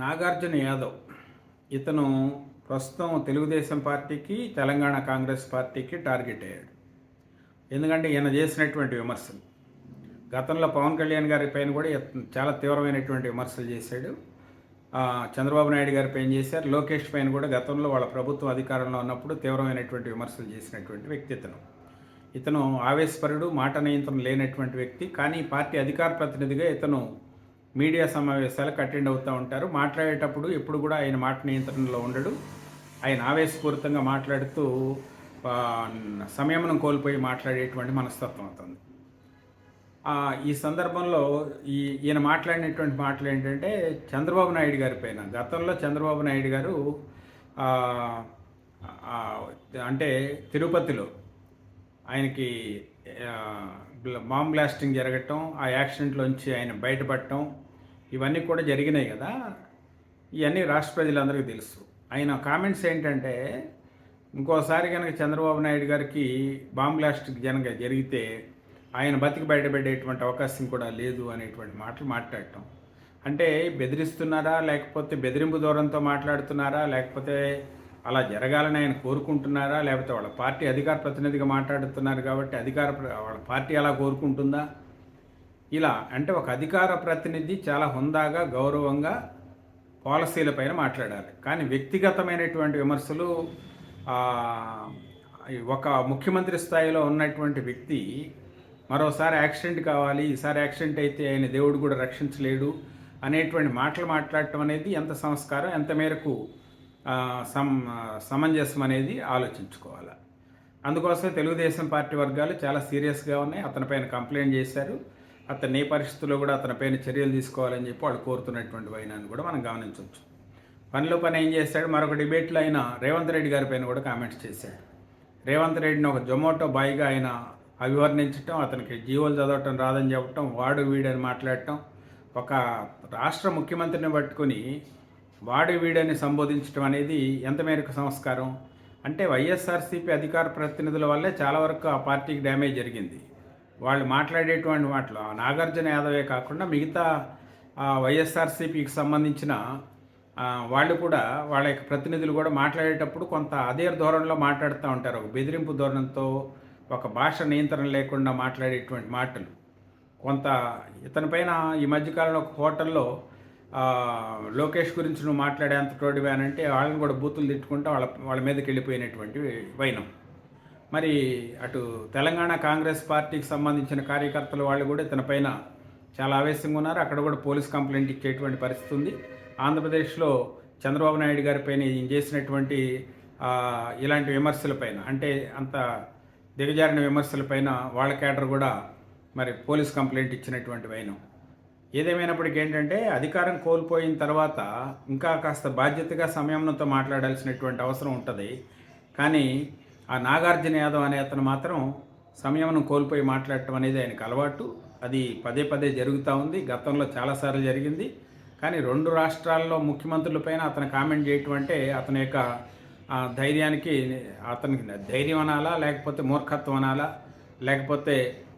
నాగార్జున యాదవ్. ఇతను ప్రస్తుతం తెలుగుదేశం పార్టీకి తెలంగాణ కాంగ్రెస్ పార్టీకి టార్గెట్ అయ్యాడు. ఎందుకంటే ఈయన చేసినటువంటి విమర్శలు. గతంలో పవన్ కళ్యాణ్ గారి పైన కూడా చాలా తీవ్రమైనటువంటి విమర్శలు చేశాడు. చంద్రబాబు నాయుడు గారి పైన చేశారు. లోకేష్ పైన కూడా గతంలో వాళ్ళ ప్రభుత్వం అధికారంలో ఉన్నప్పుడు తీవ్రమైనటువంటి విమర్శలు చేసినటువంటి వ్యక్తి ఇతను. ఇతను ఆవేశపరుడు మాట నియంత్రణ లేనటువంటి వ్యక్తి. కానీ పార్టీ అధికార ప్రతినిధిగా ఇతను మీడియా సమావేశాలకు అటెండ్ అవుతూ ఉంటారు. మాట్లాడేటప్పుడు ఎప్పుడు కూడా ఆయన మాట నియంత్రణలో ఉండడు. ఆయన ఆవేశపూరితంగా మాట్లాడుతూ సంయమనం కోల్పోయి మాట్లాడేటువంటి మనస్తత్వం అవుతుంది. ఈ సందర్భంలో ఈ ఈయన మాట్లాడినటువంటి మాటలు ఏంటంటే చంద్రబాబు నాయుడు గారి పైన గతంలో చంద్రబాబు నాయుడు గారు అంటే తిరుపతిలో ఆయనకి బాంబ్ బ్లాస్టింగ్ జరగటం ఆ యాక్సిడెంట్లోంచి ఆయన బయటపడటం ఇవన్నీ కూడా జరిగినాయి కదా. ఇవన్నీ రాష్ట్ర ప్రజలందరికీ తెలుసు. ఆయన కామెంట్స్ ఏంటంటే ఇంకోసారి కనుక చంద్రబాబు నాయుడు గారికి బాంబ్ బ్లాస్ట్ కనుక జరిగితే ఆయన బతికి బయటపడేటువంటి అవకాశం కూడా లేదు అనేటువంటి మాటలు మాట్లాడటం. అంటే బెదిరిస్తున్నారా లేకపోతే బెదిరింపు దూరంతో మాట్లాడుతున్నారా లేకపోతే అలా జరగాలని ఆయన కోరుకుంటున్నారా? లేకపోతే వాళ్ళ పార్టీ అధికార ప్రతినిధిగా మాట్లాడుతున్నారు కాబట్టి అధికార వాళ్ళ పార్టీ అలా కోరుకుంటుందా? ఇలా అంటే ఒక అధికార ప్రతినిధి చాలా హుందాగా గౌరవంగా పాలసీలపైన మాట్లాడాలి. కానీ వ్యక్తిగతమైనటువంటి విమర్శలు ఒక ముఖ్యమంత్రి స్థాయిలో ఉన్నటువంటి వ్యక్తి మరోసారి యాక్సిడెంట్ కావాలి ఈసారి యాక్సిడెంట్ అయితే ఆయన దేవుడు కూడా రక్షించలేడు అనేటువంటి మాటలు మాట్లాడటం అనేది ఎంత సంస్కారం ఎంత మేరకు సమ సమంజసం అనేది ఆలోచించుకోవాలి. అందుకోసం తెలుగుదేశం పార్టీ వర్గాలు చాలా సీరియస్గా ఉన్నాయి. అతనిపైన కంప్లైంట్ చేశారు. అతన్ని ఏ పరిస్థితుల్లో కూడా అతనిపైన చర్యలు తీసుకోవాలని చెప్పి వాళ్ళు కోరుతున్నటువంటి వైనాన్ని కూడా మనం గమనించవచ్చు. పనిలో పని ఏం చేశాడు? మరొక డిబేట్లో ఆయన రేవంత్ రెడ్డి గారి పైన కూడా కామెంట్స్ చేశాడు. రేవంత్ రెడ్డిని ఒక జొమాటో బాయ్గా ఆయన అభివర్ణించటం అతనికి జీవోలు చదవటం రాదని చెప్పటం వాడు వీడని మాట్లాడటం ఒక రాష్ట్ర ముఖ్యమంత్రిని పట్టుకొని వాడు వీడని సంబోధించడం అనేది ఎంత మేరకు సంస్కారం? అంటే వైఎస్ఆర్సీపీ అధికార ప్రతినిధుల వల్లే చాలా వరకు ఆ పార్టీకి డ్యామేజ్ జరిగింది. వాళ్ళు మాట్లాడేటువంటి మాటలు ఆ నాగార్జున యాదవే కాకుండా మిగతా వైఎస్ఆర్సీపీకి సంబంధించిన వాళ్ళు కూడా వాళ్ళ యొక్క ప్రతినిధులు కూడా మాట్లాడేటప్పుడు కొంత అదే ధోరణిలో మాట్లాడుతూ ఉంటారు. ఒక బెదిరింపు ధోరణితో ఒక భాష నియంత్రణ లేకుండా మాట్లాడేటువంటి మాటలు. కొంత ఇతని పైన ఈ మధ్యకాలంలో ఒక హోటల్లో లోకేష్ గురించి నువ్వు మాట్లాడేంత తోడివే అని అంటే వాళ్ళని కూడా బూతులు తిట్టుకుంటూ వాళ్ళ వాళ్ళ మీదకి వెళ్ళిపోయినటువంటి వైనం. మరి అటు తెలంగాణ కాంగ్రెస్ పార్టీకి సంబంధించిన కార్యకర్తలు వాళ్ళు కూడా ఇతని పైన చాలా ఆవేశంగా ఉన్నారు. అక్కడ కూడా పోలీస్ కంప్లైంట్ ఇచ్చేటువంటి పరిస్థితి ఉంది. ఆంధ్రప్రదేశ్లో చంద్రబాబు నాయుడు గారి పైన చేసినటువంటి ఇలాంటి విమర్శలపైన అంటే అంత దిగజారిన విమర్శలపైన వాళ్ళ కేడర్ కూడా మరి పోలీస్ కంప్లైంట్ ఇచ్చినటువంటి వైనం. ఏదేమైనప్పటికీ ఏంటంటే అధికారం కోల్పోయిన తర్వాత ఇంకా కాస్త బాధ్యతగా సమయంతో మాట్లాడాల్సినటువంటి అవసరం ఉంటుంది. కానీ ఆ నాగార్జున యాదవ్ అనే అతను మాత్రం సంయమనం కోల్పోయి మాట్లాడటం అనేది ఆయనకు అలవాటు. అది పదే పదే జరుగుతూ ఉంది. గతంలో చాలాసార్లు జరిగింది. కానీ రెండు రాష్ట్రాల్లో ముఖ్యమంత్రులపైన అతను కామెంట్ చేయటం అంటే అతని యొక్క ధైర్యానికి అతనికి ధైర్యం అనాలా లేకపోతే మూర్ఖత్వం అనాలా లేకపోతే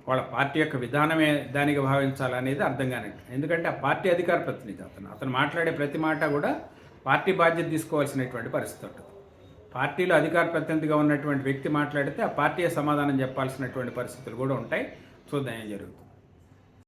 వాళ్ళ పార్టీ యొక్క విధానమే దానికి భావించాలనేది అర్థం కానట్టు ఎందుకంటే ఆ పార్టీ అధికార ప్రతినిధి అతను. అతను మాట్లాడే ప్రతి మాట కూడా పార్టీ బాధ్యత తీసుకోవాల్సినటువంటి పరిస్థితి ఉంటుంది. పార్టీలో అధికార ప్రతినిధిగా ఉన్నటువంటి వ్యక్తి మాట్లాడితే ఆ పార్టీ సమాధానం చెప్పాల్సినటువంటి పరిస్థితులు కూడా ఉంటాయి. చూద్దాం ఏం జరుగుతుంది.